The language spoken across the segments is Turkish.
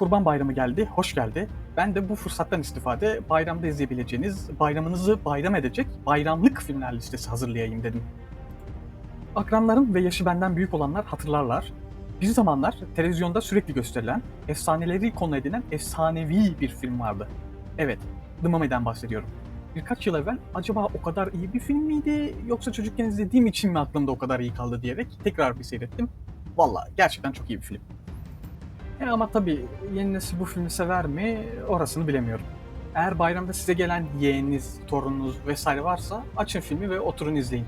Kurban Bayramı geldi, hoş geldi. Ben de bu fırsattan istifade bayramda izleyebileceğiniz, bayramınızı bayram edecek bayramlık filmler listesi hazırlayayım dedim. Akranlarım ve yaşı benden büyük olanlar hatırlarlar. Bir zamanlar televizyonda sürekli gösterilen, efsaneleri konu edinen efsanevi bir film vardı. Evet, The Mummy'den bahsediyorum. Birkaç yıl evvel acaba o kadar iyi bir film miydi yoksa çocukken izlediğim için mi aklımda o kadar iyi kaldı diyerek tekrar bir seyrettim. Valla gerçekten çok iyi bir film. E ama tabii yeni nesil bu filmi sever mi orasını bilemiyorum. Eğer bayramda size gelen yeğeniniz, torununuz vesaire varsa açın filmi ve oturun izleyin.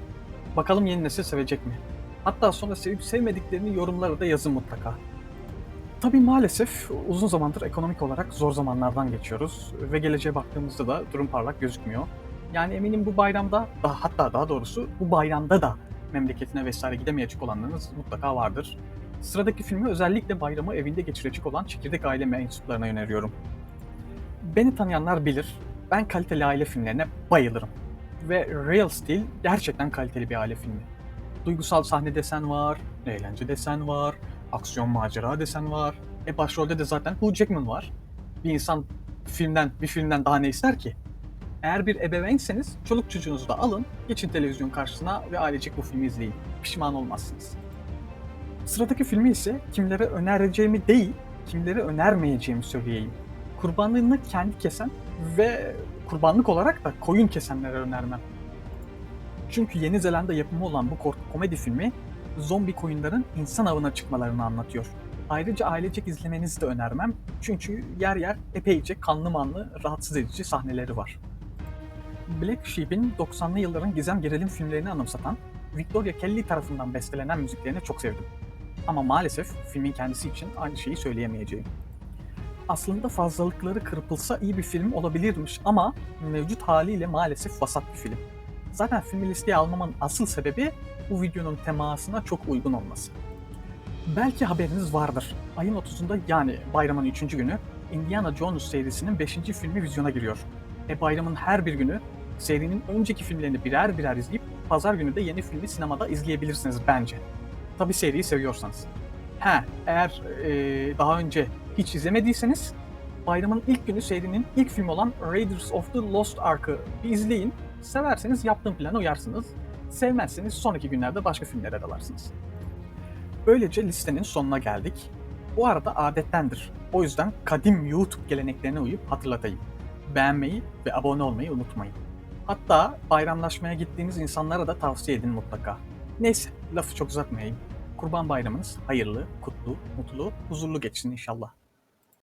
Bakalım yeni nesil sevecek mi? Hatta sonra sevip sevmediklerini yorumlara da yazın mutlaka. Tabii maalesef uzun zamandır ekonomik olarak zor zamanlardan geçiyoruz ve geleceğe baktığımızda da durum parlak gözükmüyor. Yani eminim bu bayramda, daha, hatta daha doğrusu bu bayramda da memleketine vesaire gidemeyecek olanlarınız mutlaka vardır. Sıradaki filmi özellikle bayramı evinde geçirecek olan çekirdek aile mensuplarına öneriyorum. Beni tanıyanlar bilir, ben kaliteli aile filmlerine bayılırım. Ve Real Steel gerçekten kaliteli bir aile filmi. Duygusal sahne desen var, eğlence desen var, aksiyon macera desen var. E başrolde de zaten Hugh Jackman var. Bir insan filmden, bir filmden daha ne ister ki? Eğer bir ebeveynseniz çoluk çocuğunuzu da alın, geçin televizyon karşısına ve ailecek bu filmi izleyin. Pişman olmazsınız. Sıradaki filmi ise kimlere önereceğimi değil, kimlere önermeyeceğimi söyleyeyim. Kurbanlığını kendi kesen ve kurbanlık olarak da koyun kesenlere önermem. Çünkü Yeni Zelanda yapımı olan bu korku komedi filmi zombi koyunların insan avına çıkmalarını anlatıyor. Ayrıca ailecek izlemenizi de önermem. Çünkü yer yer epeyce kanlı manlı, rahatsız edici sahneleri var. Black Sheep'in 90'lı yılların gizem gerilim filmlerini anımsatan Victoria Kelly tarafından bestelenen müziklerini çok sevdim. Ama maalesef filmin kendisi için aynı şeyi söyleyemeyeceğim. Aslında fazlalıkları kırpılsa iyi bir film olabilirmiş ama mevcut haliyle maalesef vasat bir film. Zaten filmi listeye almamın asıl sebebi bu videonun temasına çok uygun olması. Belki haberiniz vardır. Ayın 30'unda yani bayramın 3. günü Indiana Jones serisinin 5. filmi vizyona giriyor. E bayramın her bir günü serinin önceki filmlerini birer birer izleyip pazar günü de yeni filmi sinemada izleyebilirsiniz bence. Tabi seriyi seviyorsanız. Ha, eğer e, daha önce hiç izlemediyseniz bayramın ilk günü serinin ilk filmi olan Raiders of the Lost Ark'ı bir izleyin. Severseniz yaptığım plana uyarsınız. Sevmezseniz sonraki günlerde başka filmlere dalarsınız. Böylece listenin sonuna geldik. Bu arada adettendir. O yüzden kadim YouTube geleneklerine uyup hatırlatayım. Beğenmeyi ve abone olmayı unutmayın. Hatta bayramlaşmaya gittiğiniz insanlara da tavsiye edin mutlaka. Neyse, lafı çok uzatmayayım. Kurban bayramınız hayırlı, kutlu, mutlu, huzurlu geçsin inşallah.